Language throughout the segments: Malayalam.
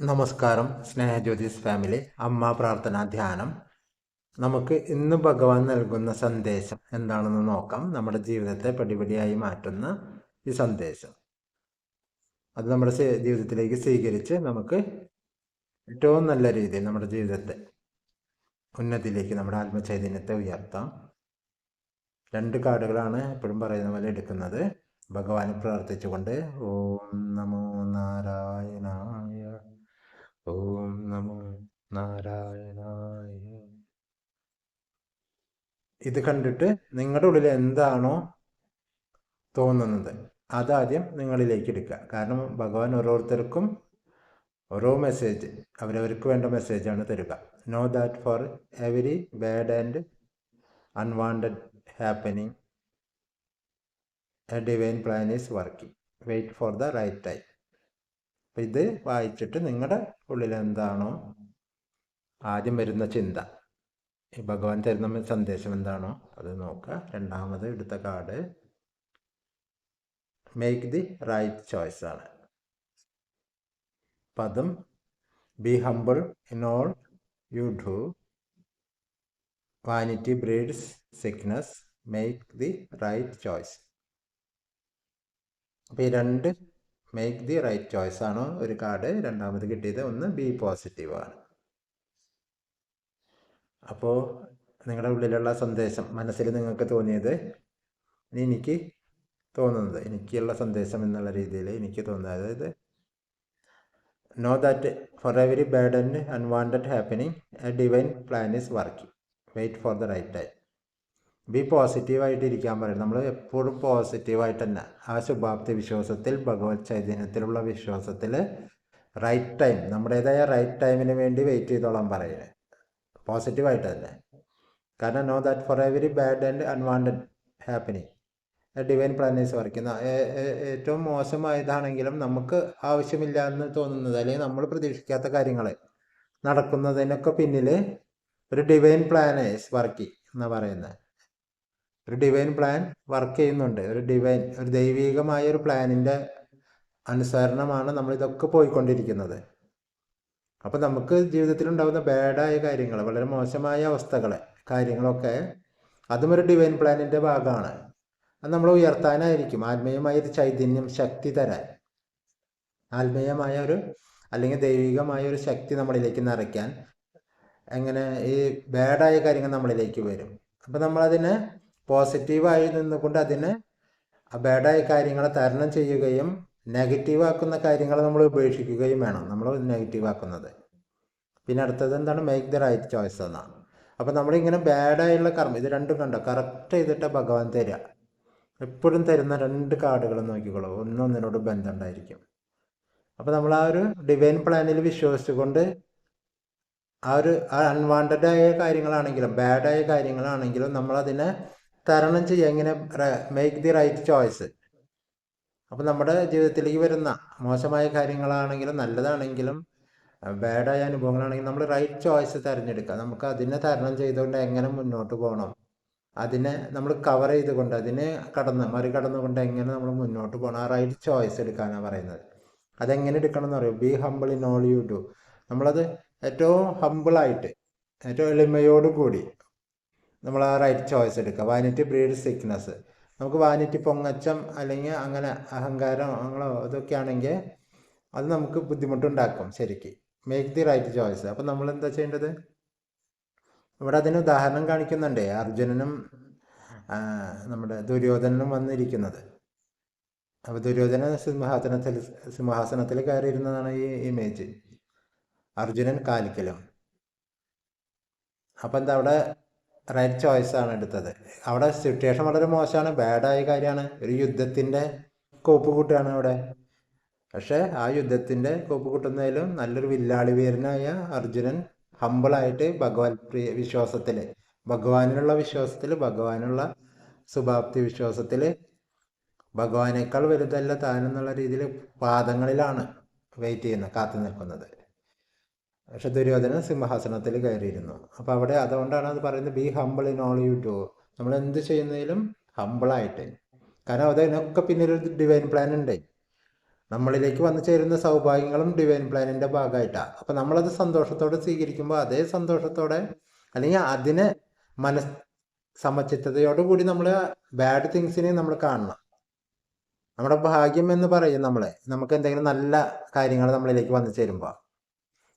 നമസ്കാരം സ്നേഹജ്യോതിസ് ഫാമിലി. അമ്മ പ്രാർത്ഥന ധ്യാനം. നമുക്ക് ഇന്ന് ഭഗവാൻ നൽകുന്ന സന്ദേശം എന്താണെന്ന് നോക്കാം. നമ്മുടെ ജീവിതത്തെ പടിപടിയായി മാറ്റുന്ന ഈ സന്ദേശം. അത് നമ്മുടെ ജീവിതത്തിലേക്ക് സ്വീകരിച്ച് നമുക്ക് ഏറ്റവും നല്ല രീതിയിൽ നമ്മുടെ ജീവിതത്തെ ഉന്നതിയിലേക്ക് നമ്മുടെ ആത്മചൈതന്യത്തെ ഉയർത്താം. രണ്ട് കാർഡുകളാണ് എപ്പോഴും പറയുന്ന പോലെ എടുക്കുന്നത്. ഭഗവാനെ പ്രാർത്ഥിച്ചുകൊണ്ട് ഓം നമോ നാരായണായ ഓം നമോ നാരായണായ. ഇത് കണ്ടിട്ട് നിങ്ങളുടെ ഉള്ളിൽ എന്താണോ തോന്നുന്നത് അതാദ്യം നിങ്ങളിലേക്ക് എടുക്കുക. കാരണം ഭഗവാൻ ഓരോരുത്തർക്കും ഓരോ മെസ്സേജ് അവരവർക്ക് വേണ്ട മെസ്സേജാണ് തരിക. Know that for every bad and unwanted happening a divine plan is working wait for the right time അപ്പം ഇത് വായിച്ചിട്ട് നിങ്ങളുടെ ഉള്ളിൽ എന്താണോ ആദ്യം വരുന്ന ചിന്ത. ഈ ഭഗവാൻ തരുന്ന സന്ദേശം എന്താണോ അത് നോക്കുക രണ്ടാമത് എടുത്ത card. Make the right choice ആണ്. പദം be humble in all you do vanity breeds sickness make the right choice അപ്പോൾ ഈ രണ്ട് മേക്ക് ദി റൈറ്റ് ചോയ്സ് ആണ്? ഒരു കാർഡ് രണ്ടാമത് കിട്ടിയത് ഒന്ന് ബി പോസിറ്റീവ് ആണ്. അപ്പോൾ നിങ്ങളുടെ ഉള്ളിലുള്ള സന്ദേശം മനസ്സിൽ നിങ്ങൾക്ക് തോന്നിയത് എനിക്ക് തോന്നുന്നത് എനിക്കുള്ള സന്ദേശം എന്നുള്ള രീതിയിൽ എനിക്ക് തോന്നുന്നത്. അതായത് know that for every bad and unwanted happening a divine plan is working wait for the right time be പോസിറ്റീവായിട്ടിരിക്കാൻ പറയും. നമ്മൾ എപ്പോഴും പോസിറ്റീവായിട്ട് തന്നെ ആ ശുഭാപ്തി വിശ്വാസത്തിൽ ഭഗവത് ചൈതന്യത്തിലുള്ള വിശ്വാസത്തിൽ റൈറ്റ് ടൈം നമ്മുടേതായ റൈറ്റ് ടൈമിന് വേണ്ടി വെയിറ്റ് ചെയ്തോളാൻ പറയുന്നത് പോസിറ്റീവായിട്ട് തന്നെ കാരണം know that for every bad and unwanted happening divine plan is വർക്കുന്ന ഏറ്റവും മോശമായതാണെങ്കിലും നമുക്ക് ആവശ്യമില്ല എന്ന് തോന്നുന്നത് അല്ലെങ്കിൽ നമ്മൾ പ്രതീക്ഷിക്കാത്ത കാര്യങ്ങൾ നടക്കുന്നതിനൊക്കെ പിന്നിൽ ഒരു ഡിവൈൻ പ്ലാനേഴ്സ് വർക്കി എന്നാണ് പറയുന്നത് ഒരു ഡിവൈൻ പ്ലാൻ വർക്ക് ചെയ്യുന്നുണ്ട്. ഒരു ഡിവൈൻ ഒരു ദൈവികമായ ഒരു പ്ലാനിന്റെ അനുസരണമാണ് നമ്മൾ ഇതൊക്കെ പോയിക്കൊണ്ടിരിക്കുന്നത്. അപ്പോൾ നമുക്ക് ജീവിതത്തിൽ ഉണ്ടാകുന്ന ബാഡായ കാര്യങ്ങൾ വളരെ മോശമായ അവസ്ഥകൾ കാര്യങ്ങളൊക്കെ അതും ഒരു ഡിവൈൻ പ്ലാനിന്റെ ഭാഗമാണ്. അത് നമ്മൾ ഉയർത്താനായിരിക്കും. ആത്മീയമായ ഒരു ചൈതന്യം ശക്തി തരാൻ. ആത്മീയമായ ഒരു അല്ലെങ്കിൽ ദൈവികമായ ഒരു ശക്തി നമ്മളിലേക്ക് നിറയ്ക്കാൻ എങ്ങനെ ഈ ബാഡായ കാര്യങ്ങൾ നമ്മളിലേക്ക് വരും. അപ്പം നമ്മളതിനെ പോസിറ്റീവായി നിന്നുകൊണ്ട് അതിനെ ബാഡായ കാര്യങ്ങളെ തരണം ചെയ്യുകയും നെഗറ്റീവ് ആക്കുന്ന കാര്യങ്ങൾ നമ്മൾ ഉപേക്ഷിക്കുകയും വേണം. നമ്മൾ നെഗറ്റീവ് ആക്കുന്നത് പിന്നെ അടുത്തത് എന്താണ്? മേക്ക് ദ റൈറ്റ് ചോയ്സ് എന്നാണ്. അപ്പം നമ്മളിങ്ങനെ ബാഡായുള്ള കർമ്മം ഇത് രണ്ടും കണ്ടോ? കറക്റ്റ് ചെയ്തിട്ട് ഭഗവാൻ തരിക എപ്പോഴും തരുന്ന രണ്ട് കാർഡുകൾ നോക്കിക്കോളൂ. ഒന്നൊന്നിനോട് ബന്ധം ഉണ്ടായിരിക്കും. അപ്പോൾ നമ്മൾ ആ ഒരു ഡിവൈൻ പ്ലാനിൽ വിശ്വസിച്ചുകൊണ്ട് ആ ഒരു അൺവാണ്ടഡ് ആയ കാര്യങ്ങളാണെങ്കിലും ബാഡായ കാര്യങ്ങളാണെങ്കിലും നമ്മളതിനെ തരണം ചെയ്യുക എങ്ങനെ മേക്ക് ദി റൈറ്റ് ചോയ്സ് അപ്പം നമ്മുടെ ജീവിതത്തിലേക്ക് വരുന്ന മോശമായ കാര്യങ്ങളാണെങ്കിലും നല്ലതാണെങ്കിലും ബാഡായ അനുഭവങ്ങളാണെങ്കിലും നമ്മൾ റൈറ്റ് ചോയ്സ് തിരഞ്ഞെടുക്കുക. നമുക്ക് അതിനെ തരണം ചെയ്തുകൊണ്ട് എങ്ങനെ മുന്നോട്ട് പോകണം? അതിനെ നമ്മൾ കവർ ചെയ്തുകൊണ്ട് അതിനെ കടന്ന് മറികടന്നുകൊണ്ട് എങ്ങനെ നമ്മൾ മുന്നോട്ട് പോകണം? ആ റൈറ്റ് ചോയ്സ് എടുക്കാനാണ് പറയുന്നത്. അതെങ്ങനെ എടുക്കണം എന്ന് പറയും be humble in all you do നമ്മളത് ഏറ്റവും ഹമ്പിളായിട്ട് ഏറ്റവും എളിമയോട് കൂടി നമ്മൾ ആ റൈറ്റ് ചോയ്സ് എടുക്കുക. വാനിറ്റി ബ്രീഡ് സിക്നസ് നമുക്ക് വാനിറ്റി പൊങ്ങച്ചം അല്ലെങ്കിൽ അങ്ങനെ അഹങ്കാരങ്ങളോ ഇതൊക്കെ ആണെങ്കിൽ അത് നമുക്ക് ബുദ്ധിമുട്ടുണ്ടാക്കും ശരിക്ക്. മേക്ക് ദി റൈറ്റ് ചോയ്സ് അപ്പം നമ്മൾ എന്താ ചെയ്യേണ്ടത്? ഇവിടെ അതിന് ഉദാഹരണം കാണിക്കുന്നുണ്ട്. അർജുനനും നമ്മുടെ ദുര്യോധനനും വന്നിരിക്കുന്നത്. അപ്പോൾ ദുര്യോധന സിംഹാസനത്തിൽ സിംഹാസനത്തിൽ കയറിയിരുന്നതാണ് ഈ ഇമേജ് അർജുനൻ കാലിക്കലും അപ്പം എന്താ അവിടെ റൈറ്റ് ചോയ്സ് ആണ് എടുത്തത്. അവിടെ സിറ്റുവേഷൻ വളരെ മോശമാണ് ബാഡായ കാര്യമാണ്. ഒരു യുദ്ധത്തിന്റെ കോപ്പ് കൂട്ടുകയാണ് അവിടെ. പക്ഷേ ആ യുദ്ധത്തിന്റെ കോപ്പ് കൂട്ടുന്നതിലും നല്ലൊരു വില്ലാളി വീരനായ അർജുനൻ ഹമ്പിളായിട്ട് ഭഗവത് പ്രിയ വിശ്വാസത്തിൽ ഭഗവാനിലുള്ള വിശ്വാസത്തിൽ ഭഗവാനുള്ള സുഭാപ്തി വിശ്വാസത്തിൽ ഭഗവാനേക്കാൾ വലുതല്ല താനെന്നുള്ള രീതിയിൽ പാദങ്ങളിലാണ് വെയിറ്റ് ചെയ്യുന്നത് കാത്തു നിൽക്കുന്നത്. പക്ഷെ ദുര്യോധനൻ സിംഹാസനത്തിൽ കയറിയിരുന്നു. അപ്പോൾ അവിടെ അതുകൊണ്ടാണ് അത് പറയുന്നത് be humble in all you do നമ്മൾ എന്ത് ചെയ്യുന്നതിലും ഹമ്പിളായിട്ട് കാരണം അതിനൊക്കെ ഒരു ഡിവൈൻ പ്ലാൻ ഉണ്ട്. നമ്മളിലേക്ക് വന്നു ചേരുന്ന സൗഭാഗ്യങ്ങളും ഡിവൈൻ പ്ലാനിന്റെ ഭാഗമായിട്ടാണ് അപ്പോൾ നമ്മളത് സന്തോഷത്തോടെ സ്വീകരിക്കുമ്പോൾ അതേ സന്തോഷത്തോടെ അല്ലെങ്കിൽ അതിനെ മനസ് സമചിത്തതയോടുകൂടി നമ്മൾ ബാഡ് തിങ്സിനെ നമ്മൾ കാണണം. നമ്മുടെ ഭാഗ്യം എന്ന് പറയും നമ്മളെ. നമുക്ക് എന്തെങ്കിലും നല്ല കാര്യങ്ങൾ നമ്മളിലേക്ക് വന്നു ചേരുമ്പോൾ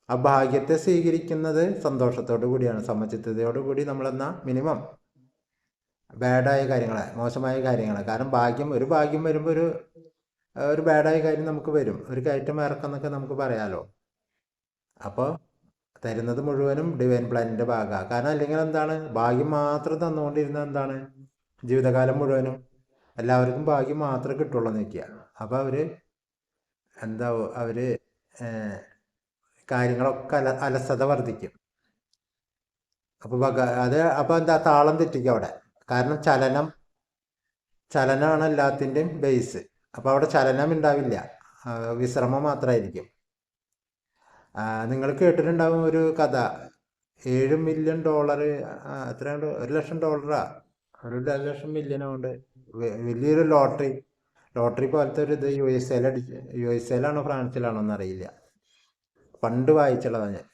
ആ ഭാഗ്യത്തെ സ്വീകരിക്കുന്നത് സന്തോഷത്തോടു കൂടിയാണ്. സമചിത്തതയോടു കൂടി നമ്മളെന്നാ മിനിമം ബാഡായ കാര്യങ്ങളെ മോശമായ കാര്യങ്ങളെ. കാരണം ഭാഗ്യം ഒരു ഭാഗ്യം വരുമ്പോൾ ഒരു ഒരു ബാഡായ കാര്യം നമുക്ക് വരും. ഒരു കയറ്റം ഇറക്കുന്നൊക്കെ നമുക്ക് പറയാലോ. അപ്പോൾ തരുന്നത് മുഴുവനും ഡിവൈൻ പ്ലാനിന്റെ ഭാഗമാണ് കാരണം അല്ലെങ്കിൽ എന്താണ്? ഭാഗ്യം മാത്രം തന്നുകൊണ്ടിരുന്നത് എന്താണ്? ജീവിതകാലം മുഴുവനും എല്ലാവർക്കും ഭാഗ്യം മാത്രമേ കിട്ടുള്ളൂ എന്ന് വെക്കുക. അപ്പോൾ അവർ എന്താ അവർ കാര്യങ്ങളൊക്കെ അല അലസത വർദ്ധിക്കും. അപ്പോൾ അത് അപ്പോൾ എന്താ താളം തെറ്റിക്കും അവിടെ. കാരണം ചലനം ചലനമാണ് എല്ലാത്തിന്റെയും ബേസ് അപ്പോൾ അവിടെ ചലനം ഉണ്ടാവില്ല. വിശ്രമം മാത്രമായിരിക്കും നിങ്ങൾ കേട്ടിട്ടുണ്ടാവും ഒരു കഥ. ഏഴ് മില്യൺ ഡോളർ എത്രയാണ് ഒരു ലക്ഷം ഡോളറാ ഒരു ലക്ഷം മില്യൺ കൊണ്ട് വലിയൊരു ലോട്ടറി. ലോട്ടറി പോലത്തെ ഒരു ഇത് യു എസ് എൽ അടിച്ച് യു എസ് എയിലാണോ ഫ്രാൻസിലാണോ എന്നറിയില്ല. പണ്ട് വായിച്ചുള്ളതാണ് ഞാൻ.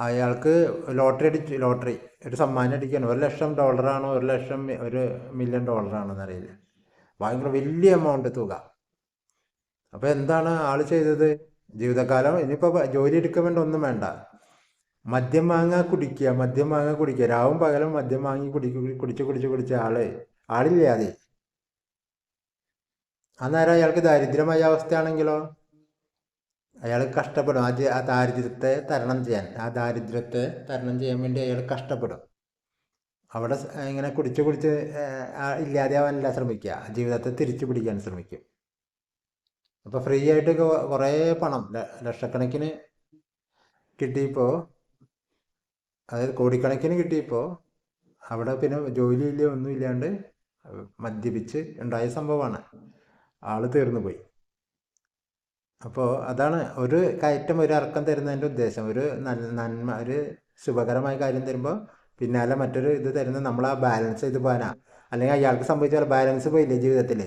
അയാൾക്ക് ലോട്ടറി അടിച്ചു ലോട്ടറി ഒരു സമ്മാനം അടിക്കുകയാണ് ഒരു ലക്ഷം ഡോളറാണോ ഒരു ലക്ഷം ഒരു മില്യൺ ഡോളറാണോ എന്നറിയില്ല ഭയങ്കര വലിയ എമൗണ്ട് തുക. അപ്പോൾ എന്താണ് ആൾ ചെയ്തത്? ജീവിതകാലം ഇനിയിപ്പോൾ ജോലി എടുക്കാൻ ഒന്നും വേണ്ട. മദ്യം വാങ്ങാ കുടിക്കുക മദ്യം വാങ്ങാ കുടിക്കുക. രാവും പകലും മദ്യം വാങ്ങി കുടി കുടിച്ച് കുടിച്ച് കുടിച്ച ആൾ ആളില്ലാതെ അന്നേരം അയാൾക്ക് ദാരിദ്ര്യമായ അവസ്ഥയാണെങ്കിലോ? അയാൾ കഷ്ടപ്പെടും. ആ ജി- ആ ദാരിദ്ര്യത്തെ തരണം ചെയ്യാൻ. ആ ദാരിദ്ര്യത്തെ തരണം ചെയ്യാൻ വേണ്ടി അയാൾ കഷ്ടപ്പെടും. അവിടെ ഇങ്ങനെ കുടിച്ച് കുടിച്ച് ഇല്ലാതെയാവാനല്ല ശ്രമിക്കുക. ജീവിതത്തെ തിരിച്ചു പിടിക്കാൻ ശ്രമിക്കും. അപ്പോൾ ഫ്രീ ആയിട്ട് കുറേ പണം ലക്ഷക്കണക്കിന് കിട്ടിയപ്പോൾ അതായത് കോടിക്കണക്കിന് കിട്ടിയപ്പോൾ അവിടെ പിന്നെ ജോലിയില്ല ഒന്നുമില്ലാണ്ട് മദ്യപിച്ച് ഉണ്ടായ സംഭവമാണ്. ആൾ തീർന്നു പോയി. അപ്പോൾ അതാണ് ഒരു കയറ്റം ഒരു ഇറക്കം തരുന്നതിന്റെ ഉദ്ദേശം. ഒരു നന്മ ഒരു ശുഭകരമായ കാര്യം തരുമ്പോൾ പിന്നാലെ മറ്റൊരു ഇത് തരുന്ന നമ്മൾ ആ ബാലൻസ് ചെയ്ത് പോകാനാ. അല്ലെങ്കിൽ അയാൾക്ക് സംഭവിച്ചാൽ ബാലൻസ് പോയില്ലേ ജീവിതത്തിൽ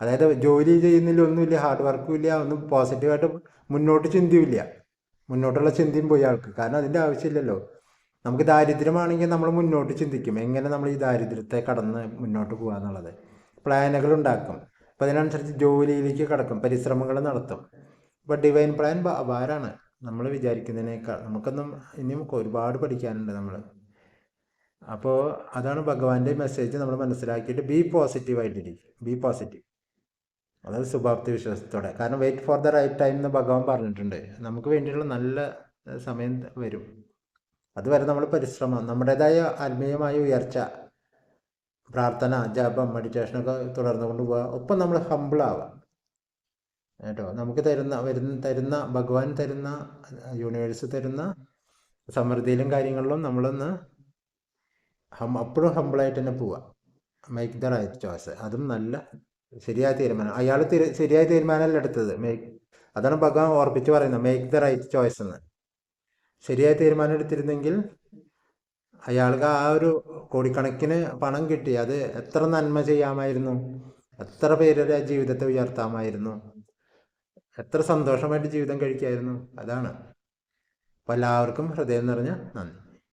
അതായത് ജോലി ചെയ്യുന്നില്ല ഒന്നുമില്ല ഹാർഡ് വർക്കും ഇല്ല ഒന്നും പോസിറ്റീവായിട്ട് മുന്നോട്ട് ചിന്തയുമില്ല മുന്നോട്ടുള്ള ചിന്തയും പോയി ആൾക്ക്. കാരണം അതിന്റെ ആവശ്യമില്ലല്ലോ. നമുക്ക് ദാരിദ്ര്യമാണെങ്കിൽ നമ്മൾ മുന്നോട്ട് ചിന്തിക്കും. എങ്ങനെ നമ്മൾ ഈ ദാരിദ്ര്യത്തെ കടന്ന് മുന്നോട്ട് പോകുക എന്നുള്ളത് പ്ലാനുകൾ ഉണ്ടാക്കും. അപ്പം അതിനനുസരിച്ച് ജോലിയിലേക്ക് കടക്കും പരിശ്രമങ്ങൾ നടത്തും. ഇപ്പോൾ ഡിവൈൻ പ്ലാൻ അപാരാണ് നമ്മൾ വിചാരിക്കുന്നതിനേക്കാൾ നമുക്കൊന്നും ഇനിയും ഒരുപാട് പഠിക്കാനുണ്ട് നമ്മൾ അപ്പോൾ അതാണ് ഭഗവാന്റെ മെസ്സേജ് നമ്മൾ മനസ്സിലാക്കിയിട്ട് ബി പോസിറ്റീവ് ആയിട്ടിരിക്കും. ബി പോസിറ്റീവ് അതായത് ശുഭാപ്തി വിശ്വാസത്തോടെ. കാരണം wait for the right time എന്ന് ഭഗവാൻ പറഞ്ഞിട്ടുണ്ട്. നമുക്ക് വേണ്ടിയിട്ടുള്ള നല്ല സമയം വരും. അതുവരെ നമ്മൾ പരിശ്രമം നമ്മുടേതായ ആത്മീയമായ ഉയർച്ച പ്രാർത്ഥന ജപം മെഡിറ്റേഷനൊക്കെ തുടർന്ന് കൊണ്ടുപോവുക ഒപ്പം നമ്മൾ ഹമ്പിളാവുക കേട്ടോ? നമുക്ക് തരുന്ന വരുന്ന തരുന്ന ഭഗവാൻ തരുന്ന യൂണിവേഴ്സ് തരുന്ന സമൃദ്ധിയിലും കാര്യങ്ങളിലും നമ്മളൊന്ന് ഹം അപ്പോഴും ഹമ്പിളായിട്ട് തന്നെ പോവുക മേക്ക് ദ റൈറ്റ് ചോയ്സ് അതും നല്ല ശരിയായ തീരുമാനം. അയാൾ ശരിയായ തീരുമാനമല്ല എടുത്തത്. മേക്ക് അതാണ് ഭഗവാൻ ഓർപ്പിച്ച് പറയുന്നത്. മേക്ക് ദ റൈറ്റ് ചോയ്സ് എന്ന്. ശരിയായ തീരുമാനം എടുത്തിരുന്നെങ്കിൽ അയാൾക്ക് ആ ഒരു കോടിക്കണക്കിന് പണം കിട്ടി. അത് എത്ര നന്മ ചെയ്യാമായിരുന്നു? എത്ര പേരുടെ ജീവിതത്തെ ഉയർത്താമായിരുന്നു? എത്ര സന്തോഷമായിട്ട് ജീവിതം കഴിക്കായിരുന്നു? അതാണ്. അപ്പോൾ എല്ലാവർക്കും ഹൃദയം നിറഞ്ഞ നന്ദി.